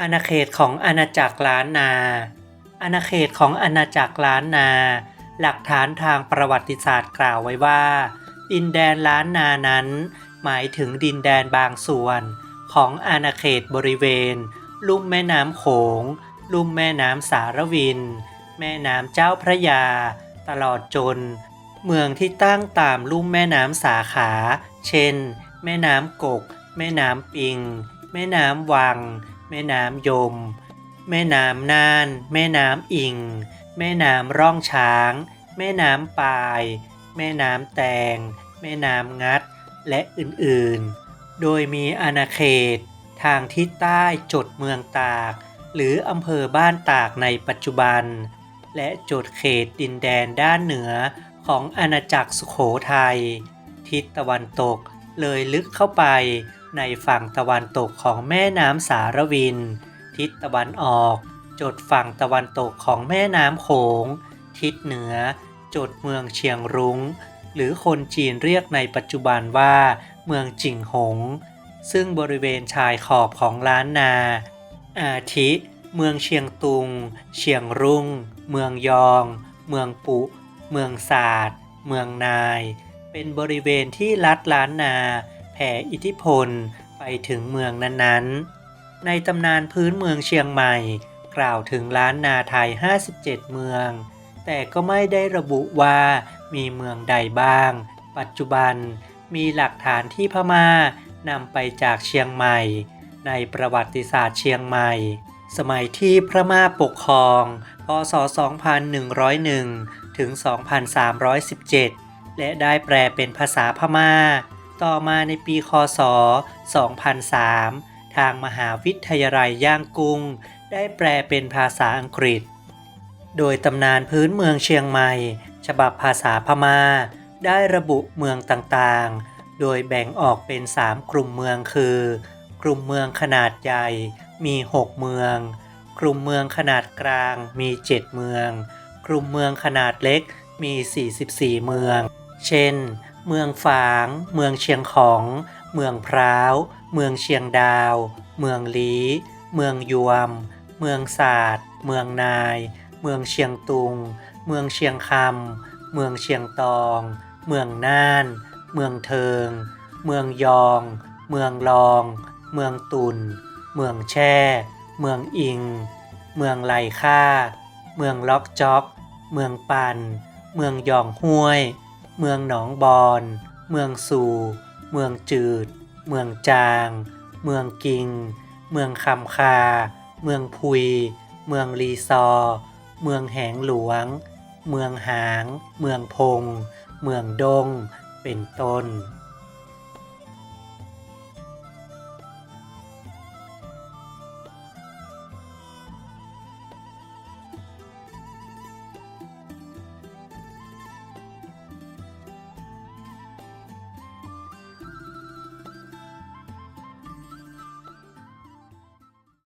อาณาเขตของอาณาจักรล้านนา อาณาเขตของอาณาจักรล้านนา หลักฐานทางประวัติศาสตร์กล่าวไว้ว่า ดินแดนล้านนานั้น หมายถึงดินแดนบางส่วน ของอาณาเขตบริเวณ ลุ่มแม่น้ำโขง ลุ่มแม่น้ำสารวิน แม่น้ำเจ้าพระยา ตลอดจน เมืองที่ตั้งตามลุ่มแม่น้ำสาขา เช่น แม่น้ำกก แม่น้ำปิง แม่น้ำวัง แม่น้ำยม แม่น้ำน่าน แม่น้ำอิง แม่น้ำร่องช้าง แม่น้ำปาย แม่น้ำแตง แม่น้ำงัด และอื่นๆ โดยมีอาณาเขต ทางทิศใต้จดเมืองตาก หรืออำเภอบ้านตากในปัจจุบัน และจดเขตดินแดนด้านเหนือของอาณาจักรสุขโขทัยทิศตะวันตกเลยลึกเข้าไป ในฝั่งตะวันตกของแม่น้ำสารวิน ทิศตะวันออก จดฝั่งตะวันตกของแม่น้ำโขง ทิศเหนือ จดเมืองเชียงรุง้ง หรือคนจีนเรียกในปัจจุบันว่า เมืองจิงหง ซึ่งบริเวณชายขอบของล้านนา อาทิ เมืองเชียงตุง เชียงรุ่งเมืองยอง เมืองปุ เมืองศาสตร์ เมืองนาย เป็นบริเวณที่ลัดล้านนา แผ่อิทธิพลไปถึงเมืองนั้นๆ ในตำนานพื้นเมืองเชียงใหม่ กล่าวถึงล้านนาไทย 57 เมือง แต่ก็ไม่ได้ระบุว่ามีเมืองใดบ้าง ปัจจุบันมีหลักฐานที่พม่านำไปจากเชียงใหม่ ในประวัติศาสตร์เชียงใหม่ สมัยที่พระม่าปกครอง พศ 2101 ถึง 2317 และได้แปลเป็นภาษาพม่า ต่อมาในปีคศ 2003 ทางมหาวิทยาลัยย่างกุ้ง ได้แปลเป็นภาษาอังกฤษ โดยตำนานพื้นเมืองเชียงใหม่ ฉบับภาษาพม่า ได้ระบุเมืองต่างๆ โดยแบ่งออกเป็น 3 กลุ่มเมืองคือ กลุ่มเมืองขนาดใหญ่มี 6 เมือง กลุ่มเมืองขนาดกลางมี 7 เมือง กลุ่มเมืองขนาดเล็กมี 44 เมือง เช่น เมืองฝาง เมืองเชียงของ เมืองพร้าว เมืองเชียงดาว เมืองลี เมืองยวม เมืองศาสตร์ เมืองนาย เมืองเชียงตุง เมืองเชียงคำ เมืองเชียงตอง เมืองน่าน เมืองเทิง เมืองยอง เมืองรอง เมืองตุน เมืองแช่ เมืองอิง เมืองไหลค่า เมืองล็อกจ็อก เมืองปัน เมืองยองห้วย เมืองหนองบอน เมืองสู่เมืองจืด เมืองจาง เมืองกิง เมืองคำคา เมืองพุย เมืองลีซอ เมืองแหงหลวง เมืองหาง เมืองพง เมืองดง เป็นต้น